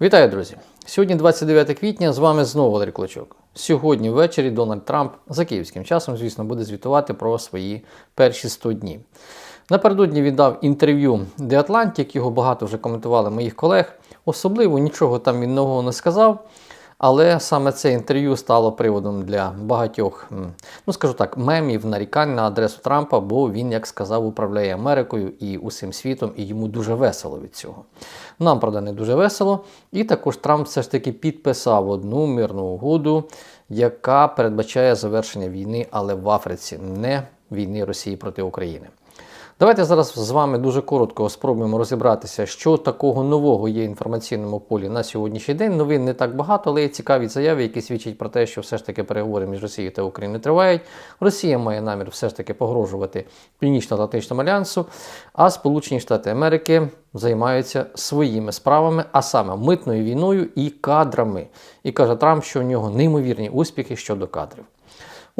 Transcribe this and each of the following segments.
Вітаю, друзі! Сьогодні 29 квітня. З вами знову Валерій Клочок. Сьогодні ввечері Дональд Трамп за київським часом, звісно, буде звітувати про свої перші 100 днів. Напередодні він дав інтерв'ю The Atlantic, його багато вже коментували моїх колег. Особливо нічого там він нового не сказав. Але саме це інтерв'ю стало приводом для багатьох, ну скажу так, мемів, нарікань на адресу Трампа, бо він, як сказав, управляє Америкою і усім світом, і йому дуже весело від цього. Нам, правда, не дуже весело. І також Трамп все ж таки підписав одну мирну угоду, яка передбачає завершення війни, але в Африці, не війни Росії проти України. Давайте зараз з вами дуже коротко спробуємо розібратися, що такого нового є в інформаційному полі на сьогоднішній день. Новин не так багато, але є цікаві заяви, які свідчать про те, що все ж таки переговори між Росією та Україною тривають. Росія має намір все ж таки погрожувати Північно-Атлантичному альянсу, а Сполучені Штати Америки займаються своїми справами, а саме митною війною і кадрами. І каже Трамп, що у нього неймовірні успіхи щодо кадрів.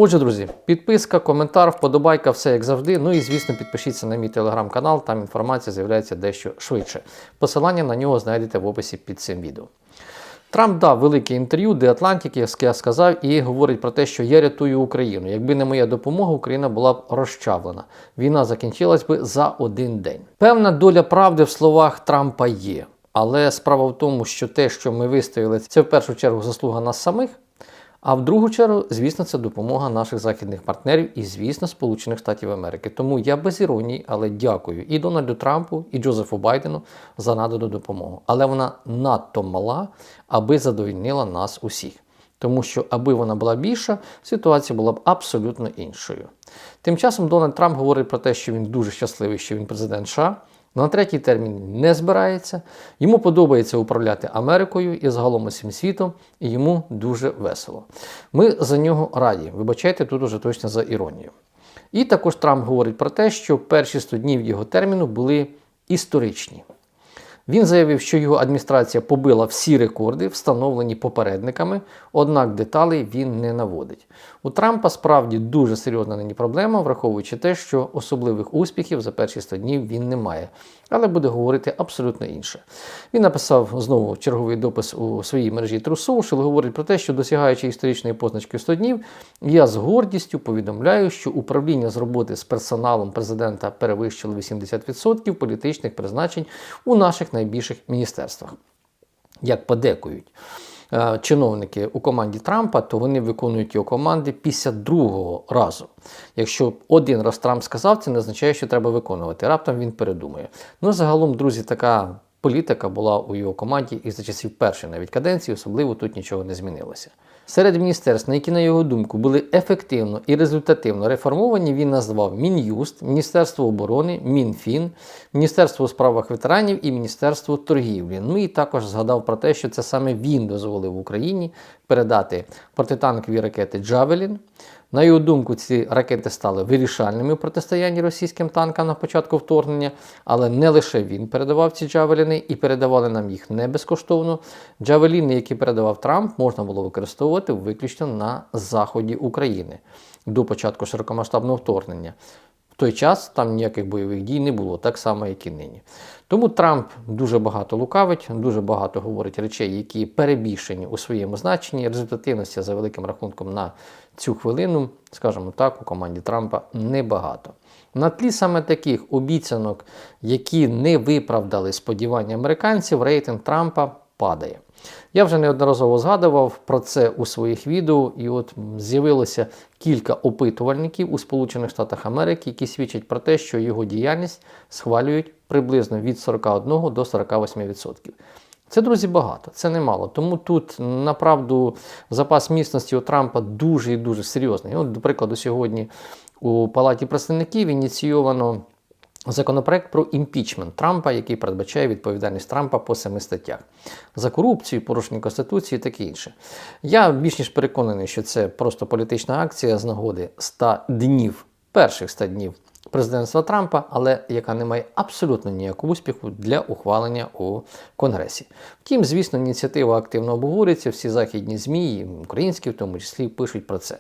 Отже, друзі, підписка, коментар, вподобайка, все як завжди. Ну і звісно, підпишіться на мій телеграм-канал, там інформація з'являється дещо швидше. Посилання на нього знайдете в описі під цим відео. Трамп дав велике інтерв'ю The Atlantic, як я сказав, і говорить про те, що я рятую Україну. Якби не моя допомога, Україна була б розчавлена. Війна закінчилась би за один день. Певна доля правди в словах Трампа є. Але справа в тому, що те, що ми вистояли, це в першу чергу заслуга нас самих. А в другу чергу, звісно, це допомога наших західних партнерів і, звісно, Сполучених Штатів Америки. Тому я без іронії, але дякую і Дональду Трампу, і Джозефу Байдену за надану допомогу. Але вона надто мала, аби задовольнила нас усіх. Тому що, аби вона була більша, ситуація була б абсолютно іншою. Тим часом Дональд Трамп говорить про те, що він дуже щасливий, що він президент США. На третій термін не збирається. Йому подобається управляти Америкою і загалом усім світом, і йому дуже весело. Ми за нього раді. Вибачайте тут уже точно за іронію. І також Трамп говорить про те, що перші 100 днів його терміну були історичні. Він заявив, що його адміністрація побила всі рекорди, встановлені попередниками, однак деталей він не наводить. У Трампа справді дуже серйозна нині проблема, враховуючи те, що особливих успіхів за перші 100 днів він не має, але буде говорити абсолютно інше. Він написав знову черговий допис у своїй мережі True Social, говорить про те, що досягаючи історичної позначки 100 днів, я з гордістю повідомляю, що управління з роботи з персоналом президента перевищило 80% політичних призначень у наших найбільших міністерствах. Як подекують е, чиновники у команді Трампа, то вони виконують його команди після другого разу. Якщо один раз Трамп сказав, це не означає, що треба виконувати. Раптом він передумає. Ну, загалом, друзі, така політика була у його команді і за часів першої навіть каденції, особливо тут нічого не змінилося. Серед міністерств, які, на його думку, були ефективно і результативно реформовані, він назвав Мін'юст, Міністерство оборони, Мінфін, Міністерство у справах ветеранів і Міністерство торгівлі. Ну і також згадав про те, що це саме він дозволив Україні передати протитанкові ракети Джавелін. На його думку, ці ракети стали вирішальними в протистоянні російським танкам на початку вторгнення, але не лише він передавав ці джавеліни і передавали нам їх не безкоштовно. Джавеліни, які передавав Трамп, можна було використовувати виключно на заході України до початку широкомасштабного вторгнення. Той час там ніяких бойових дій не було, так само, як і нині. Тому Трамп дуже багато лукавить, дуже багато говорить речей, які перебільшені у своєму значенні. Результативності за великим рахунком на цю хвилину, скажімо так, у команді Трампа небагато. На тлі саме таких обіцянок, які не виправдали сподівання американців, рейтинг Трампа падає. Я вже неодноразово згадував про це у своїх відео, і от з'явилося кілька опитувальників у Сполучених Штатах Америки, які свідчать про те, що його діяльність схвалюють приблизно від 41 до 48%. Це, друзі, багато, це немало. Тому тут, направду, запас міцності у Трампа дуже і дуже серйозний. От, до прикладу, сьогодні у Палаті представників ініційовано законопроект про імпічмент Трампа, який передбачає відповідальність Трампа по семи статтях за корупцію, порушення Конституції і таке інше. Я більш ніж переконаний, що це просто політична акція з нагоди 100 днів, перших 100 днів президентства Трампа, але яка не має абсолютно ніякого успіху для ухвалення у Конгресі. Втім, звісно, ініціатива активно обговорюється, всі західні ЗМІ, українські в тому числі, пишуть про це.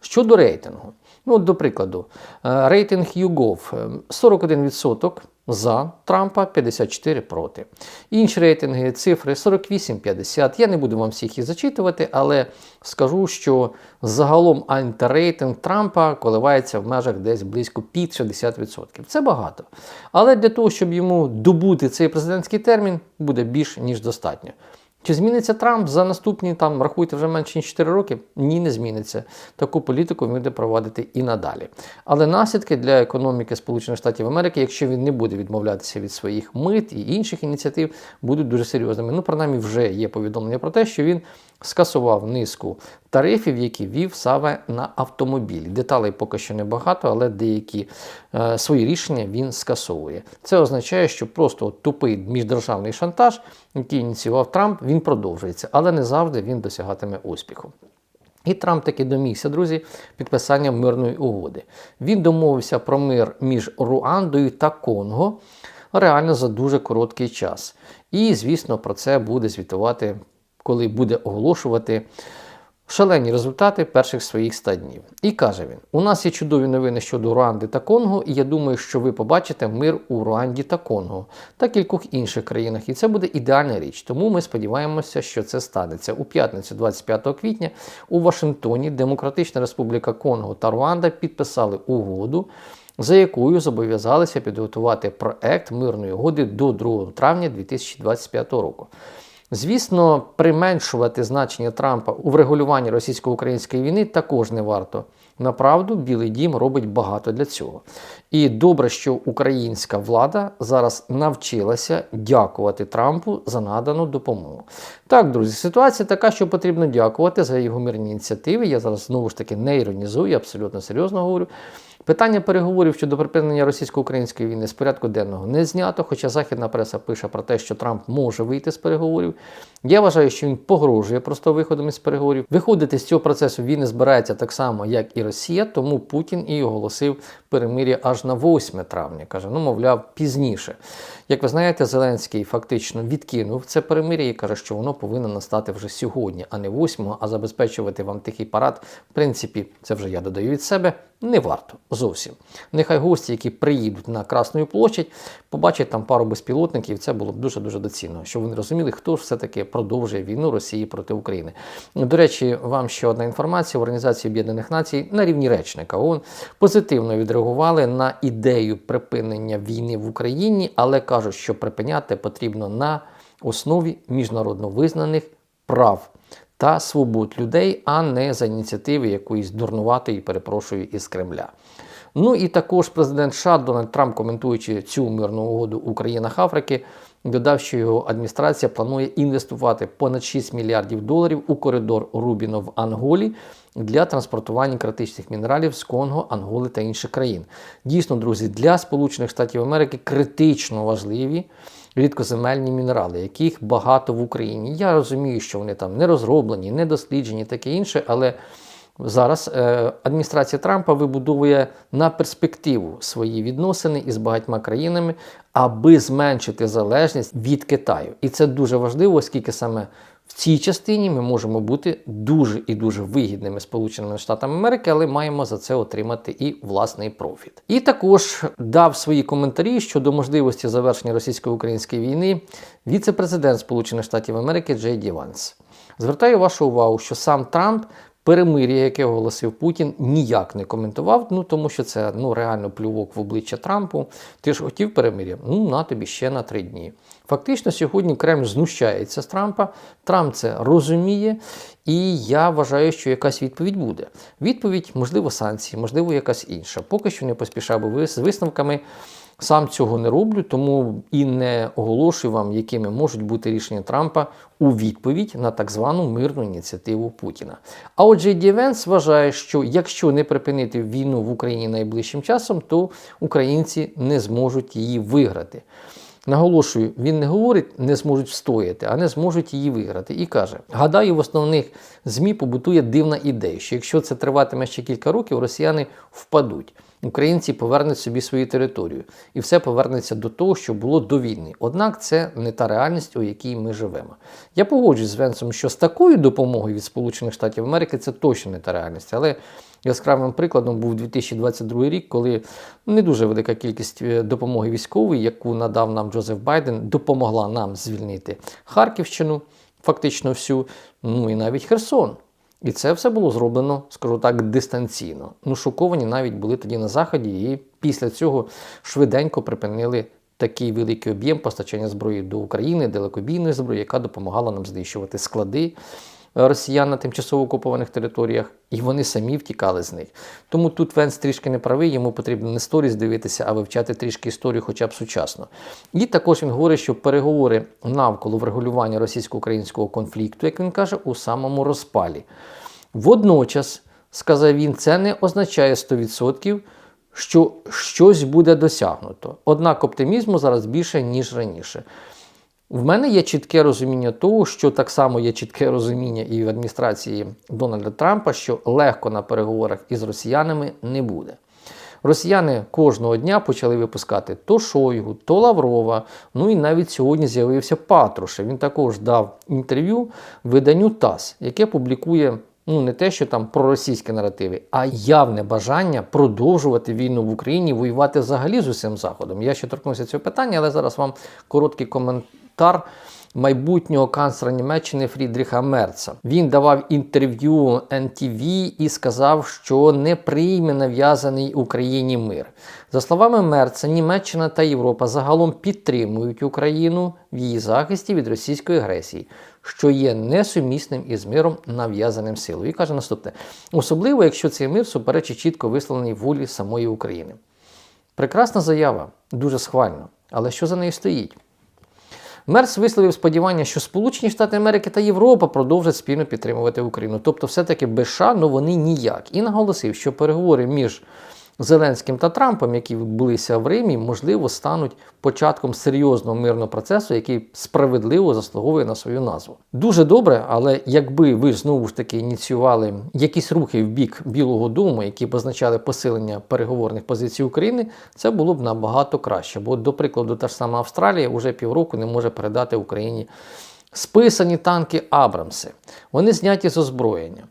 Щодо рейтингу, Ну, от, до прикладу, е, рейтинг YouGov е, 41% за Трампа, 54 проти. Інші рейтинги, цифри 48-50. Я не буду вам всіх їх зачитувати, але скажу, що загалом антирейтинг Трампа коливається в межах десь близько під 60%. Це багато. Але для того, щоб йому добути цей президентський термін, буде більш ніж достатньо. Чи зміниться Трамп за наступні, там, рахуйте, вже менше ніж 4 роки? Ні, не зміниться. Таку політику він буде проводити і надалі. Але наслідки для економіки Сполучених Штатів Америки, якщо він не буде відмовлятися від своїх мит і інших ініціатив, будуть дуже серйозними. Ну, принаймні, вже є повідомлення про те, що він скасував низку тарифів, які вів саме на автомобілі. Деталей поки що небагато, але деякі е, свої рішення він скасовує. Це означає, що просто тупий міждержавний шантаж, який ініціював Трамп, він продовжується, але не завжди він досягатиме успіху. І Трамп таки домігся, друзі, підписання мирної угоди. Він домовився про мир між Руандою та Конго реально за дуже короткий час. І, звісно, про це буде звітувати, коли буде оголошувати шалені результати перших своїх 100 днів. І каже він: у нас є чудові новини щодо Руанди та Конго, і я думаю, що ви побачите мир у Руанді та Конго та кількох інших країнах. І це буде ідеальна річ. Тому ми сподіваємося, що це станеться у п'ятницю, 25 квітня, у Вашингтоні. Демократична Республіка Конго та Руанда підписали угоду. За якою зобов'язалися підготувати проект мирної угоди до 2 травня 2025 року. Звісно, применшувати значення Трампа у врегулюванні російсько-української війни також не варто. Направду, Білий Дім робить багато для цього. І добре, що українська влада зараз навчилася дякувати Трампу за надану допомогу. Так, друзі, ситуація така, що потрібно дякувати за його мирні ініціативи. Я зараз знову ж таки не іронізую, абсолютно серйозно говорю. Питання переговорів щодо припинення російсько-української війни з порядку денного не знято, хоча західна преса пише про те, що Трамп може вийти з переговорів. Я вважаю, що він погрожує просто виходом із переговорів. Виходити з цього процесу він не збирається так само, як і Росія, тому Путін і оголосив перемир'я аж на 8 травня. Каже, ну, мовляв, пізніше. Як ви знаєте, Зеленський фактично відкинув це перемир'я і каже, що воно повинно настати вже сьогодні, а не 8, а забезпечувати вам тихий парад. В принципі, це вже я додаю від себе. Не варто зовсім. Нехай гості, які приїдуть на Красну площадь, побачать там пару безпілотників. Це було б дуже дуже доцільно, щоб вони розуміли, хто ж все-таки продовжує війну Росії проти України. До речі, вам ще одна інформація: в Організації Об'єднаних Націй на рівні речника ООН позитивно відреагували на ідею припинення війни в Україні, але кажуть, що припиняти потрібно на основі міжнародно визнаних прав та свобод людей, а не за ініціативи якоїсь дурнуватої, перепрошую, із Кремля. Ну і також президент США Дональд Трамп, коментуючи цю мирну угоду у країнах Африки, додав, що його адміністрація планує інвестувати понад 6 мільярдів доларів у коридор Рубіно в Анголі для транспортування критичних мінералів з Конго, Анголи та інших країн. Дійсно, друзі, для Сполучених Штатів Америки критично важливі рідкоземельні мінерали, яких багато в Україні. Я розумію, що вони там не розроблені, не досліджені, таке інше, але зараз е, адміністрація Трампа вибудовує на перспективу свої відносини із багатьма країнами, аби зменшити залежність від Китаю. І це дуже важливо, оскільки саме в цій частині ми можемо бути дуже і дуже вигідними Сполученими Штатами Америки, але маємо за це отримати і власний профіт. І також дав свої коментарі щодо можливості завершення російсько-української війни віце-президент Сполучених Штатів Америки Джей Ді Ванс. Звертаю вашу увагу, що сам Трамп. Перемир'я, яке оголосив Путін, ніяк не коментував, ну тому що це ну реально плювок в обличчя Трампу. Ти ж хотів перемир'я? Ну на тобі ще на три дні. Фактично, сьогодні Кремль знущається з Трампа. Трамп це розуміє, і я вважаю, що якась відповідь буде. Відповідь, можливо, санкції, можливо, якась інша. Поки що не поспішав би з висновками. Сам цього не роблю, тому і не оголошую вам, якими можуть бути рішення Трампа у відповідь на так звану мирну ініціативу Путіна. А отже, Дівенс вважає, що якщо не припинити війну в Україні найближчим часом, то українці не зможуть її виграти. Наголошую, він не говорить, не зможуть встояти, а не зможуть її виграти. І каже: гадаю, в основних ЗМІ побутує дивна ідея, що якщо це триватиме ще кілька років, росіяни впадуть. Українці повернуть собі свою територію, і все повернеться до того, що було до війни. Однак це не та реальність, у якій ми живемо. Я погоджуюсь з Венсом, що з такою допомогою від Сполучених Штатів Америки це точно не та реальність. Але яскравим прикладом був 2022 рік, коли не дуже велика кількість е, допомоги військової, яку надав нам Джозеф Байден, допомогла нам звільнити Харківщину, фактично всю, ну і навіть Херсон. І це все було зроблено, скажу так, дистанційно. Ну, шоковані навіть були тоді на заході, і після цього швиденько припинили такий великий об'єм постачання зброї до України, далекобійної зброї, яка допомагала нам знищувати склади росіян на тимчасово окупованих територіях, і вони самі втікали з них. Тому тут Венс трішки не правий, йому потрібно не сторіс дивитися, а вивчати трішки історію, хоча б сучасно. І також він говорить, що переговори навколо врегулювання російсько-українського конфлікту, як він каже, у самому розпалі. Водночас, сказав він, це не означає 100%, що щось буде досягнуто. Однак оптимізму зараз більше, ніж раніше. В мене є чітке розуміння того, що так само є чітке розуміння і в адміністрації Дональда Трампа, що легко на переговорах із росіянами не буде. Росіяни кожного дня почали випускати то Шойгу, то Лаврова. Ну і навіть сьогодні з'явився Патрушев. Він також дав інтерв'ю виданню ТАСС, яке публікує ну не те, що там проросійські наративи, а явне бажання продовжувати війну в Україні, воювати взагалі з усім заходом. Я ще торкнуся цього питання, але зараз вам короткий коментар. Майбутнього канцлера Німеччини Фрідріха Мерца він давав інтерв'ю NTV і сказав, що не прийме нав'язаний Україні мир. За словами Мерца, Німеччина та Європа загалом підтримують Україну в її захисті від російської агресії, що є несумісним із миром нав'язаним силою. І каже наступне: особливо, якщо цей мир суперечить чітко висловленій волі самої України. Прекрасна заява, дуже схвально. Але що за нею стоїть? Мерс висловив сподівання, що Сполучені Штати Америки та Європа продовжать спільно підтримувати Україну. Тобто, все-таки без США, ну вони ніяк. І наголосив, що переговори між Зеленським та Трампом, які відбулися в Римі, можливо, стануть початком серйозного мирного процесу, який справедливо заслуговує на свою назву. Дуже добре, але якби ви знову ж таки ініціювали якісь рухи в бік Білого Дому, які б означали посилення переговорних позицій України, це було б набагато краще. Бо, до прикладу, та ж сама Австралія вже півроку не може передати Україні списані танки Абрамси. Вони зняті з озброєння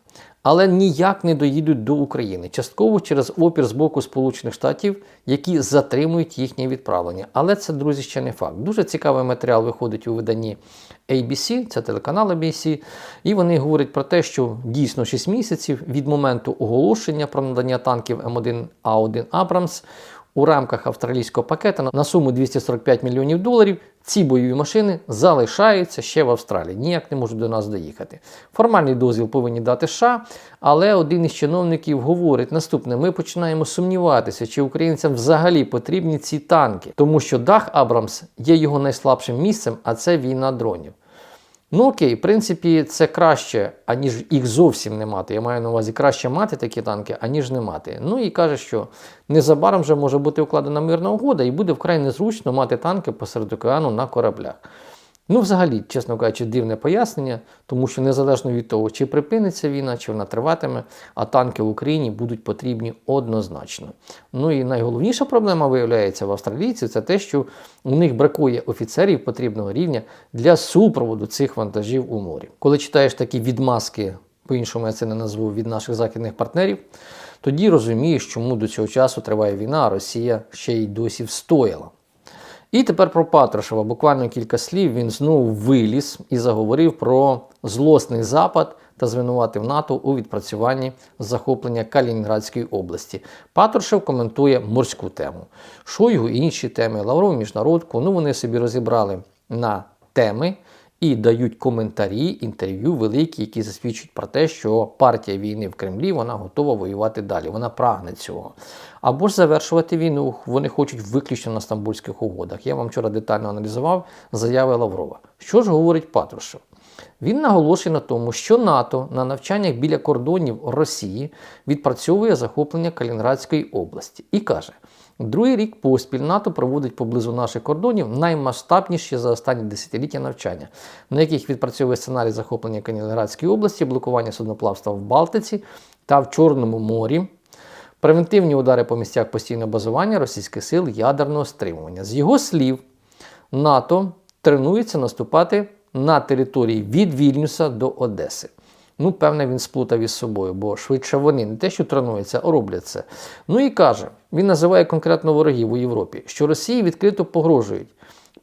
але ніяк не доїдуть до України, частково через опір з боку Сполучених Штатів, які затримують їхнє відправлення. Але це, друзі, ще не факт. Дуже цікавий матеріал виходить у виданні ABC, це телеканал ABC, і вони говорять про те, що дійсно 6 місяців від моменту оголошення про надання танків М1А1 Абрамс у рамках австралійського пакета на суму 245 мільйонів доларів ці бойові машини залишаються ще в Австралії, ніяк не можуть до нас доїхати. Формальний дозвіл повинні дати США, але один із чиновників говорить наступне: ми починаємо сумніватися, чи українцям взагалі потрібні ці танки, тому що дах Абрамс є його найслабшим місцем, а це війна дронів. Ну окей, в принципі, це краще, аніж їх зовсім не мати. Я маю на увазі краще мати такі танки, аніж не мати. Ну і каже, що незабаром вже може бути укладена мирна угода, і буде вкрай незручно мати танки посеред океану на кораблях. Ну, взагалі, чесно кажучи, дивне пояснення, тому що незалежно від того, чи припиниться війна, чи вона триватиме, а танки в Україні будуть потрібні однозначно. Ну і найголовніша проблема виявляється в австралійців, це те, що у них бракує офіцерів потрібного рівня для супроводу цих вантажів у морі. Коли читаєш такі відмазки, по-іншому я це не назву від наших західних партнерів, тоді розумієш, чому до цього часу триває війна, а Росія ще й досі встояла. І тепер про Патрушева. Буквально кілька слів він знову виліз і заговорив про злосний запад та звинуватив НАТО у відпрацюванні захоплення Калінінградської області. Патрушев коментує морську тему. Шойгу і інші теми, Лавров, міжнародку. Ну вони собі розібрали на теми і дають коментарі, інтерв'ю великі, які засвідчують про те, що партія війни в Кремлі вона готова воювати далі. Вона прагне цього. Або ж завершувати війну. Вони хочуть виключно на стамбульських угодах. Я вам вчора детально аналізував заяви Лаврова. Що ж говорить Патрушев? Він наголошує на тому, що НАТО на навчаннях біля кордонів Росії відпрацьовує захоплення Калінградської області і каже. Другий рік поспіль НАТО проводить поблизу наших кордонів наймасштабніші за останні десятиліття навчання, на яких відпрацьовує сценарій захоплення Калінінградської області, блокування судноплавства в Балтиці та в Чорному морі, превентивні удари по місцях постійного базування російських сил ядерного стримування. З його слів, НАТО тренується наступати на території від Вільнюса до Одеси. Ну, певне, він сплутав із собою, бо швидше вони не те, що тренуються, а роблять це. Ну і каже, він називає конкретно ворогів у Європі, що Росії відкрито погрожують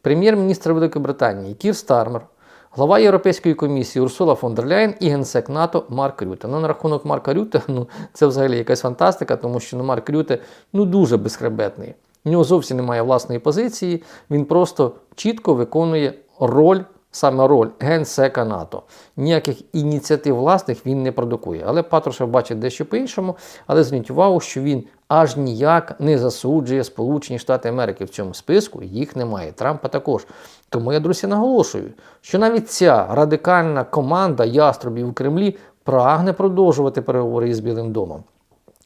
прем'єр-міністр Великої Британії Кір Стармер, глава Європейської комісії Урсула фон дер Ляєн і генсек НАТО Марк Рюте. Ну, на рахунок Марка Рюте, ну це взагалі якась фантастика, тому що ну, Марк Рюте ну, дуже безхребетний. У нього зовсім немає власної позиції, він просто чітко виконує роль. Саме роль генсека НАТО. Ніяких ініціатив власних він не продукує. Але Патрушев бачить дещо по-іншому, але зверніть увагу, що він аж ніяк не засуджує Сполучені Штати Америки в цьому списку, їх немає. Трампа також. Тому я, друзі, наголошую, що навіть ця радикальна команда яструбів у Кремлі прагне продовжувати переговори із Білим домом.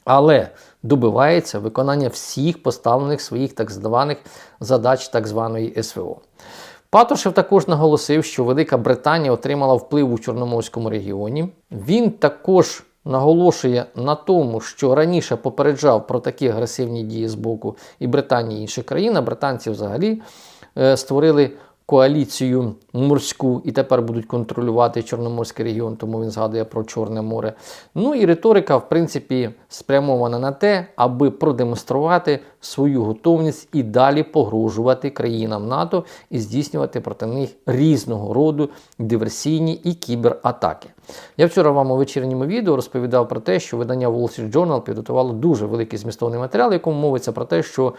Але добивається виконання всіх поставлених своїх так званих задач так званої СВО. Патрушев також наголосив, що Велика Британія отримала вплив у Чорноморському регіоні. Він також наголошує на тому, що раніше попереджав про такі агресивні дії з боку і Британії і інших країн. А британці взагалі е, створили коаліцію морську і тепер будуть контролювати Чорноморський регіон, тому він згадує про Чорне море. Ну і риторика, в принципі, спрямована на те, аби продемонструвати свою готовність і далі погрожувати країнам НАТО і здійснювати проти них різного роду диверсійні і кібератаки. Я вчора вам у вечірньому відео розповідав про те, що видання Wall Street Journal підготувало дуже великий змістовний матеріал, в якому мовиться про те, що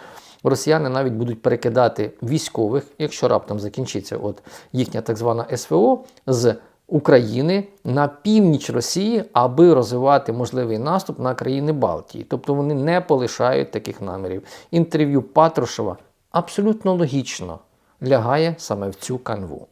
росіяни навіть будуть перекидати військових, якщо раптом закінчиться от їхня так звана СВО з України на північ Росії, аби розвивати можливий наступ на країни Балтії. Тобто вони не полишають таких намірів. Інтерв'ю Патрушева абсолютно логічно лягає саме в цю канву.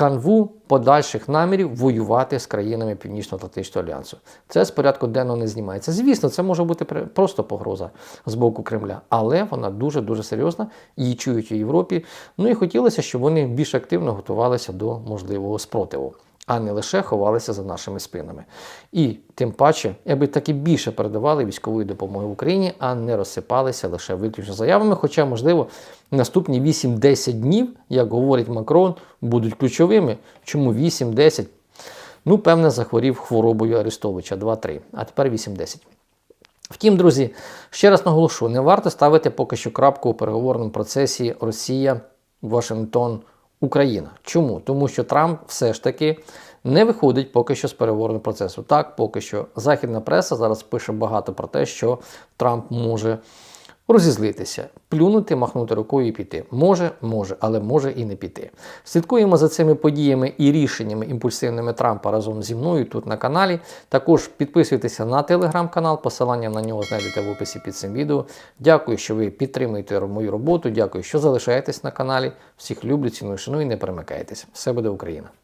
Канву подальших намірів воювати з країнами Північно-Атлантичного альянсу. Це з порядку денного не знімається. Звісно, це може бути просто погроза з боку Кремля, але вона дуже-дуже серйозна, її чують у Європі. Ну і хотілося, щоб вони більш активно готувалися до можливого спротиву, а не лише ховалися за нашими спинами. І тим паче, аби таки більше передавали військової допомоги в Україні, а не розсипалися лише виключно заявами. Хоча, можливо, наступні 8-10 днів, як говорить Макрон, будуть ключовими. Чому 8-10? Ну, певне, захворів хворобою Арестовича 2-3, а тепер 8-10. Втім, друзі, ще раз наголошу, не варто ставити поки що крапку у переговорному процесі Росія, Вашингтон, Україна. Чому? Тому що Трамп все ж таки не виходить поки що з переговорного процесу. Так, поки що західна преса зараз пише багато про те, що Трамп може розізлитися, плюнути, махнути рукою і піти. Може, може, але може і не піти. Слідкуємо за цими подіями і рішеннями імпульсивними Трампа разом зі мною тут на каналі. Також підписуйтеся на телеграм-канал, посилання на нього знайдете в описі під цим відео. Дякую, що ви підтримуєте мою роботу. Дякую, що залишаєтесь на каналі. Всіх люблю, ціную, шаную і не перемикайтесь. Все буде Україна!